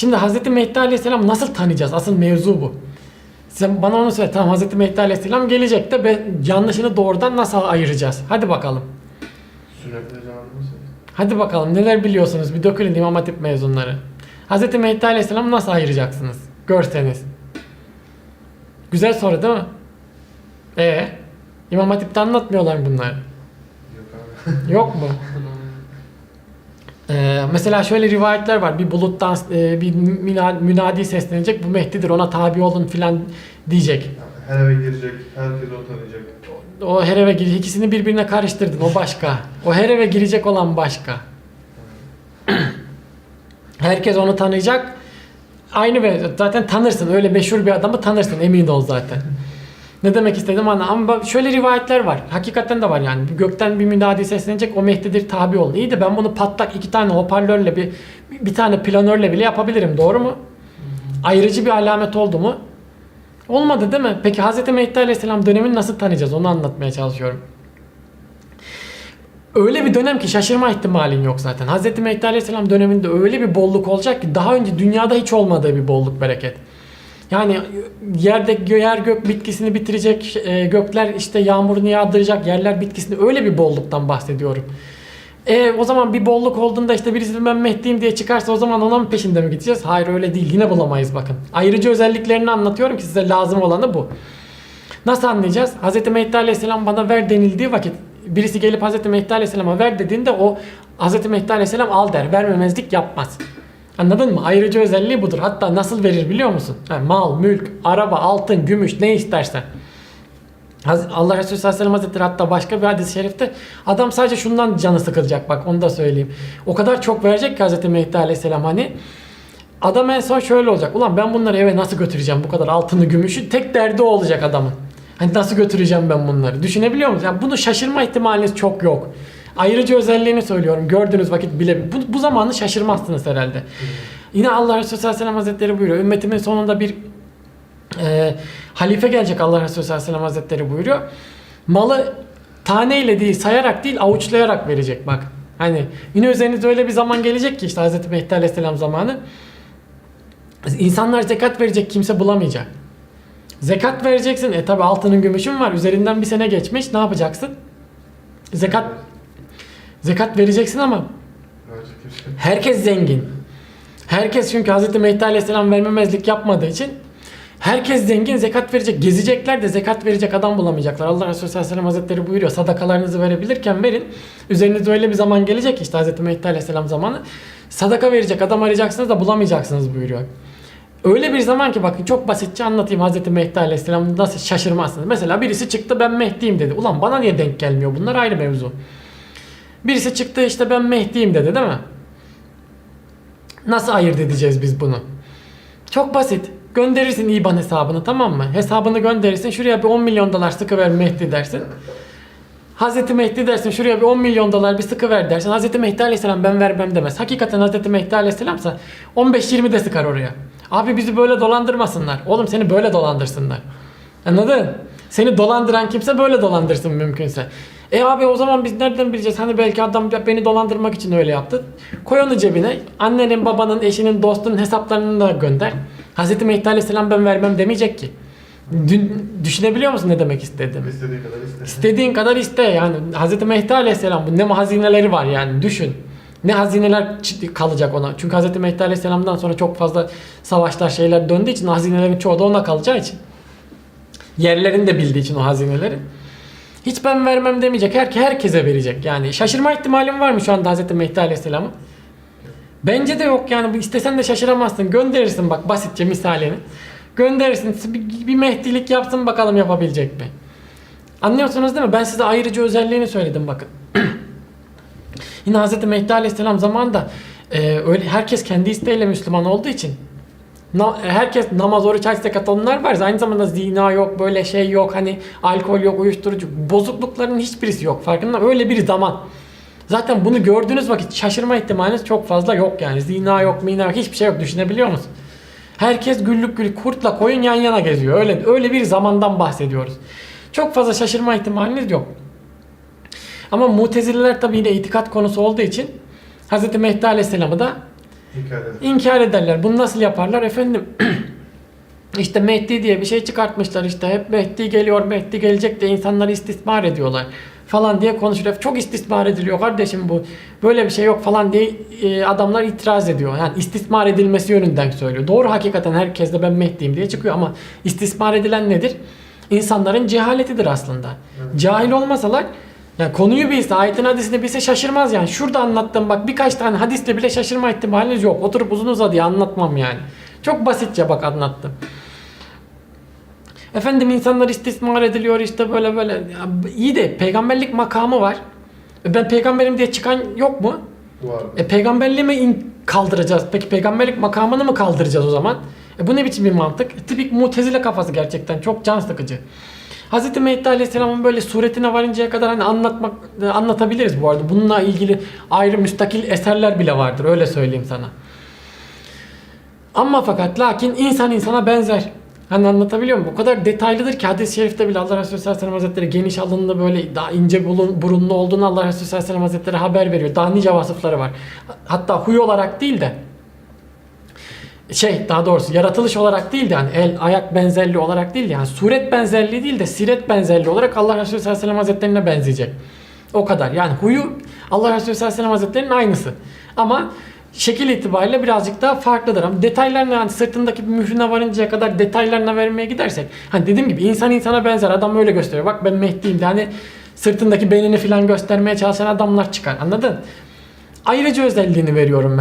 Şimdi Hz. Mehdi Aleyhisselam nasıl tanıyacağız? Asıl mevzu bu. Sen bana onu söyle. Tamam Hz. Mehdi Aleyhisselam gelecek de ben yanlışını doğrudan nasıl ayıracağız? Hadi bakalım. Hadi bakalım neler biliyorsunuz? Bir dökülün İmam Hatip mezunları. Hz. Mehdi Aleyhisselam'ı nasıl ayıracaksınız? Görseniz. Güzel soru değil mi? Ee, İmam Hatip'te anlatmıyorlar mı bunları. Yok abi. Yok mu? Ee, mesela şöyle rivayetler var. Bir buluttan e, bir münadi seslenecek. Bu Mehdi'dir ona tabi olun filan diyecek. Her eve girecek, herkes o tanıyacak. O her eve girecek. İkisini birbirine karıştırdın. O başka. O her eve girecek olan başka. Herkes onu tanıyacak. Aynı ve zaten tanırsın. Öyle meşhur bir adamı tanırsın. Emin ol zaten. Ne demek istedim anla. Ama şöyle rivayetler var. Hakikaten de var yani. Gökten bir münadi seslenecek. O Mehdi'dir tabi olun. İyi de ben bunu patlak iki tane hoparlörle bir bir tane planörle bile yapabilirim. Doğru mu? Ayrıcı bir alamet oldu mu? Olmadı değil mi? Peki Hz. Mehdi Aleyhisselam dönemini nasıl tanıyacağız? Onu anlatmaya çalışıyorum. Öyle bir dönem ki şaşırma ihtimalin yok zaten. Hz. Mehdi Aleyhisselam döneminde öyle bir bolluk olacak ki daha önce dünyada hiç olmadığı bir bolluk bereket. Yani yerde yer gök bitkisini bitirecek, e, gökler işte yağmurunu yağdıracak, yerler bitkisini öyle bir bolluktan bahsediyorum. E, o zaman bir bolluk olduğunda işte birisi ben Mehdi'yim diye çıkarsa o zaman ona mı peşinde mi gideceğiz? Hayır öyle değil. Yine bulamayız bakın. Ayrıcı özelliklerini anlatıyorum ki size lazım olanı bu. Nasıl anlayacağız? Hz. Mehdi Aleyhisselam bana ver denildiği vakit birisi gelip Hz. Mehdi Aleyhisselam'a ver dediğinde o Hz. Mehdi Aleyhisselam al der. Vermemezlik yapmaz. Anladın mı? Ayrıcı özelliği budur. Hatta nasıl verir biliyor musun? Ha, mal, mülk, araba, altın, gümüş ne istersen. Allah Resulü sallallahu aleyhi ve sellem hazretleri hatta başka bir hadis-i şerifte adam sadece şundan canı sıkılacak bak onu da söyleyeyim. O kadar çok verecek ki Hz. Mehdi aleyhisselam hani adam en son şöyle olacak. Ulan ben bunları eve nasıl götüreceğim bu kadar altını gümüşü tek derdi o olacak adamın. Hani nasıl götüreceğim ben bunları? Düşünebiliyor musunuz? Yani bunu şaşırma ihtimaliniz çok yok. Ayrıcı özelliğini söylüyorum. Gördüğünüz vakit bile bu, bu zamanı şaşırmazsınız herhalde. Yine Allah Resulü sallallahu aleyhi ve sellem hazretleri buyuruyor. Ümmetimin sonunda bir e, halife gelecek Allah Resulü sallallahu aleyhi ve sellem hazretleri buyuruyor. Malı taneyle değil sayarak değil avuçlayarak verecek bak. Hani yine üzerinizde öyle bir zaman gelecek ki işte Hazreti Mehdi aleyhisselam zamanı. İnsanlar zekat verecek kimse bulamayacak. Zekat vereceksin. E tabi altının gümüşün var. Üzerinden bir sene geçmiş. Ne yapacaksın? Zekat zekat vereceksin ama. Herkes zengin. Herkes çünkü Hz. Mehdi Aleyhisselam vermemezlik yapmadığı için herkes zengin zekat verecek. Gezecekler de zekat verecek adam bulamayacaklar. Allah Resulü sallallahu aleyhi ve sellem hazretleri buyuruyor. Sadakalarınızı verebilirken verin. Üzerinizde öyle bir zaman gelecek işte Hz. Mehdi Aleyhisselam zamanı. Sadaka verecek adam arayacaksınız da bulamayacaksınız buyuruyor. Öyle bir zaman ki bakın çok basitçe anlatayım Hz. Mehdi Aleyhisselam nasıl şaşırmazsınız. Mesela birisi çıktı ben Mehdi'yim dedi. Ulan bana niye denk gelmiyor bunlar ayrı mevzu. Birisi çıktı işte ben Mehdi'yim dedi değil mi? Nasıl ayırt edeceğiz biz bunu? Çok basit. Gönderirsin IBAN hesabını tamam mı? Hesabını gönderirsin. Şuraya bir 10 milyon dolar sıkıver Mehdi dersin. Hazreti Mehdi dersin şuraya bir 10 milyon dolar bir sıkıver dersin. Hazreti Mehdi Aleyhisselam ben vermem demez. Hakikaten Hazreti Mehdi Aleyhisselamsa 15-20 de sıkar oraya. Abi bizi böyle dolandırmasınlar. Oğlum seni böyle dolandırsınlar. Anladın? Seni dolandıran kimse böyle dolandırsın mümkünse. E abi o zaman biz nereden bileceğiz? Hani belki adam beni dolandırmak için öyle yaptı. Koy onu cebine. Annenin, babanın, eşinin, dostunun hesaplarını da gönder. Hazreti Mehdi Aleyhisselam ben vermem demeyecek ki. Dün, düşünebiliyor musun ne demek istedim? İstediği kadar iste. İstediğin kadar iste yani Hz. Mehdi Aleyhisselam bu ne hazineleri var yani düşün. Ne hazineler kalacak ona. Çünkü Hz. Mehdi Aleyhisselam'dan sonra çok fazla savaşlar şeyler döndüğü için hazinelerin çoğu da ona kalacağı için. Yerlerini de bildiği için o hazineleri. Hiç ben vermem demeyecek. Her, herkese verecek. Yani şaşırma ihtimalim var mı şu anda Hz. Mehdi Aleyhisselam'ın? Bence de yok yani. İstesen de şaşıramazsın. Gönderirsin bak basitçe misalini. Gönderirsin. Bir, bir mehdilik yapsın bakalım yapabilecek mi? Anlıyorsunuz değil mi? Ben size ayrıcı özelliğini söyledim bakın. Yine Hz. Mehdi Aleyhisselam zamanında e, öyle herkes kendi isteğiyle Müslüman olduğu için na- herkes namaz, oruç, hac, zekat onlar var. Aynı zamanda zina yok, böyle şey yok, hani alkol yok, uyuşturucu, bozuklukların hiçbirisi yok. Farkında öyle bir zaman. Zaten bunu gördüğünüz vakit şaşırma ihtimaliniz çok fazla yok yani. Zina yok, mina yok, hiçbir şey yok. Düşünebiliyor musun? Herkes güllük güllük kurtla koyun yan yana geziyor. Öyle öyle bir zamandan bahsediyoruz. Çok fazla şaşırma ihtimaliniz yok. Ama mutezililer tabi yine itikat konusu olduğu için Hz. Mehdi Aleyhisselam'ı da İnkar ederler. Bunu nasıl yaparlar efendim? işte Mehdi diye bir şey çıkartmışlar işte. Hep Mehdi geliyor, Mehdi gelecek diye insanları istismar ediyorlar falan diye konuşuyor. Çok istismar ediliyor kardeşim bu. Böyle bir şey yok falan diye e, adamlar itiraz ediyor. Yani istismar edilmesi yönünden söylüyor. Doğru hakikaten herkes de ben Mehdi'yim diye çıkıyor ama istismar edilen nedir? İnsanların cehaletidir aslında. Cahil olmasalar yani konuyu bilse, ayetin hadisini bilse şaşırmaz yani. Şurada anlattım bak birkaç tane hadiste bile şaşırma ihtimaliniz yok. Oturup uzun uzadıya anlatmam yani. Çok basitçe bak anlattım. Efendim insanlar istismar ediliyor işte böyle böyle. Ya, iyi de peygamberlik makamı var. E, Ben peygamberim diye çıkan yok mu? Var. E peygamberliği mi in- kaldıracağız? Peki peygamberlik makamını mı kaldıracağız o zaman? E bu ne biçim bir mantık? E, tipik mutezile kafası gerçekten çok can sıkıcı. Hz. Mehdi Aleyhisselam'ın böyle suretine varıncaya kadar hani anlatmak anlatabiliriz bu arada. Bununla ilgili ayrı müstakil eserler bile vardır öyle söyleyeyim sana. Ama fakat lakin insan insana benzer. Hani anlatabiliyor muyum? O kadar detaylıdır ki hadis-i şerifte bile Allah Resulü sallallahu aleyhi ve hazretleri geniş alınlı böyle daha ince burunlu olduğunu Allah Resulü sallallahu aleyhi ve hazretleri haber veriyor. Daha nice vasıfları var. Hatta huy olarak değil de şey daha doğrusu yaratılış olarak değil de yani el ayak benzerliği olarak değil de yani suret benzerliği değil de siret benzerliği olarak Allah Resulü sallallahu aleyhi ve sellem hazretlerine benzeyecek. O kadar. Yani huyu Allah Resulü sallallahu aleyhi ve sellem hazretlerinin aynısı. Ama şekil itibariyle birazcık daha farklıdır. Ama detaylarına yani sırtındaki bir mührüne varıncaya kadar detaylarına vermeye gidersek hani dediğim gibi insan insana benzer. Adam öyle gösteriyor. Bak ben Mehdi'yim de hani sırtındaki beynini falan göstermeye çalışan adamlar çıkar. Anladın? Ayrıcı özelliğini veriyorum ben.